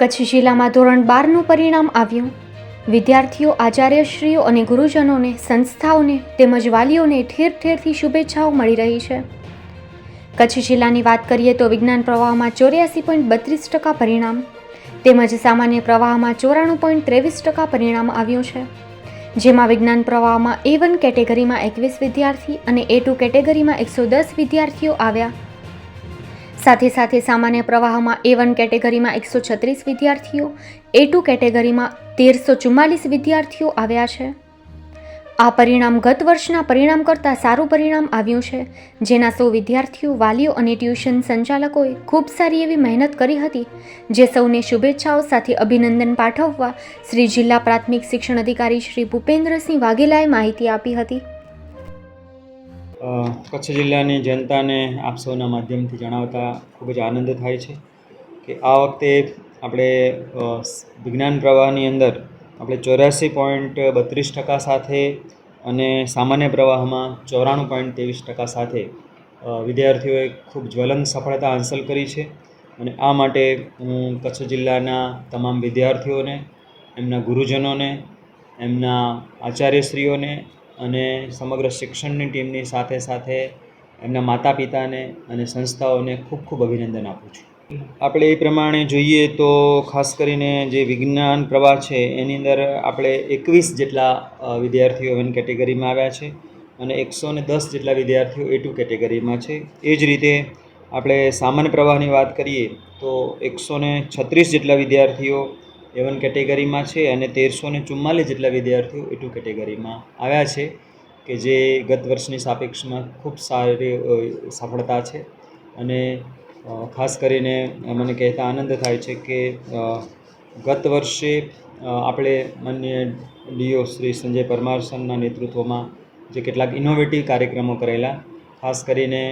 કચ્છ જિલ્લામાં ધોરણ બારનું પરિણામ આવ્યું. વિદ્યાર્થીઓ, આચાર્યશ્રીઓ અને ગુરુજનોને, સંસ્થાઓને તેમજ વાલીઓને ઠેર ઠેરથી શુભેચ્છાઓ મળી રહી છે. કચ્છ જિલ્લાની વાત કરીએ તો વિજ્ઞાન પ્રવાહમાં ચોર્યાસી પોઈન્ટ બત્રીસ ટકા પરિણામ તેમજ સામાન્ય પ્રવાહમાં ચોરાણું પોઈન્ટ ત્રેવીસ ટકા પરિણામ આવ્યું છે. જેમાં વિજ્ઞાન પ્રવાહમાં એ વન કેટેગરીમાં એકવીસ વિદ્યાર્થી અને એ ટુ કેટેગરીમાં એકસો દસ વિદ્યાર્થીઓ આવ્યા. સાથે સાથે સામાન્ય પ્રવાહમાં એ વન કેટેગરીમાં એકસો છત્રીસ વિદ્યાર્થીઓ એ ટુ કેટેગરીમાં તેરસો ચુમ્માલીસ વિદ્યાર્થીઓ આવ્યા છે. આ પરિણામ ગત વર્ષના પરિણામ કરતાં સારું પરિણામ આવ્યું છે, જેના સૌ વિદ્યાર્થીઓ, વાલીઓ અને ટ્યુશન સંચાલકોએ ખૂબ સારી એવી મહેનત કરી હતી, જે સૌને શુભેચ્છાઓ સાથે અભિનંદન પાઠવવા શ્રી જિલ્લા પ્રાથમિક શિક્ષણ અધિકારી શ્રી ભૂપેન્દ્રસિંહ વાઘેલાએ માહિતી આપી હતી. કચ્છ જિલ્લાની જનતાને આપ સૌના માધ્યમથી જણાવતા ખૂબ જ આનંદ થાય છે કે આ વખતે આપણે વિજ્ઞાન પ્રવાહની અંદર આપણે ચોર્યાસી પોઈન્ટ બત્રીસ ટકા સાથે અને સામાન્ય પ્રવાહમાં ચોરાણું પોઈન્ટ ત્રેવીસ ટકા સાથે વિદ્યાર્થીઓએ ખૂબ જ્વલંત સફળતા હાંસલ કરી છે અને આ માટે હું કચ્છ જિલ્લાના તમામ વિદ્યાર્થીઓને, એમના ગુરુજનોને, એમના આચાર્યશ્રીઓને અને સમગ્ર શિક્ષણની ટીમની સાથે સાથે એમના માતા પિતાને અને સંસ્થાઓને ખૂબ ખૂબ અભિનંદન આપું છું. આપણે એ પ્રમાણે જોઈએ તો ખાસ કરીને જે વિજ્ઞાન પ્રવાહ છે, એની અંદર આપણે એકવીસ જેટલા વિદ્યાર્થીઓ એન કેટેગરીમાં આવ્યા છે અને એકસો ને દસ જેટલા વિદ્યાર્થીઓ એ ટુ કેટેગરીમાં છે. એ જ રીતે આપણે સામાન્ય પ્રવાહની વાત કરીએ તો એકસો ને છત્રીસ જેટલા વિદ્યાર્થીઓ એ કેટેગરીમાં છે અને તેરસો ને ચુમ્માલીસ જેટલા વિદ્યાર્થીઓ એ ટુ કેટેગરીમાં આવ્યા છે, કે જે ગત વર્ષની સાપેક્ષમાં ખૂબ સારી સફળતા છે. અને ખાસ કરીને મને કહેતા આનંદ થાય છે કે ગત વર્ષે આપણે માન્ય ડીઓ શ્રી સંજય પરમાર સરના નેતૃત્વમાં જે કેટલાક ઇનોવેટિવ કાર્યક્રમો કરેલા, ખાસ કરીને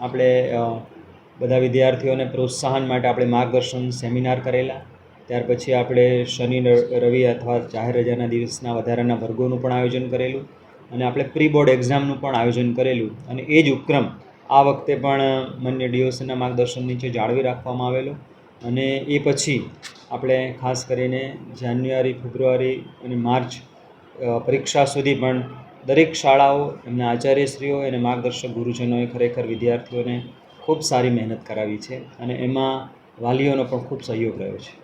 આપણે બધા વિદ્યાર્થીઓને પ્રોત્સાહન માટે આપણે માર્ગદર્શન, સેમિનાર કરેલા ત્યાર પછી આપણે શનિ રવિ અથવા જાહેર રજાના દિવસના વધારાના વર્ગોનું પણ આયોજન કરેલું અને આપણે પ્રી બોર્ડ એક્ઝામનું પણ આયોજન કરેલું અને એ જ ઉપક્રમ આ વખતે પણ માન્ય ડીઓસીના માર્ગદર્શન નીચે જાળવી રાખવામાં આવેલો અને એ પછી આપણે ખાસ કરીને જાન્યુઆરી, ફેબ્રુઆરી અને માર્ચ પરીક્ષા સુધી પણ દરેક શાળાઓ એમના આચાર્યશ્રીઓ અને માર્ગદર્શક ગુરુજનોએ ખરેખર વિદ્યાર્થીઓને ખૂબ સારી મહેનત કરાવી છે અને એમાં વાલીઓનો પણ ખૂબ સહયોગ રહ્યો છે.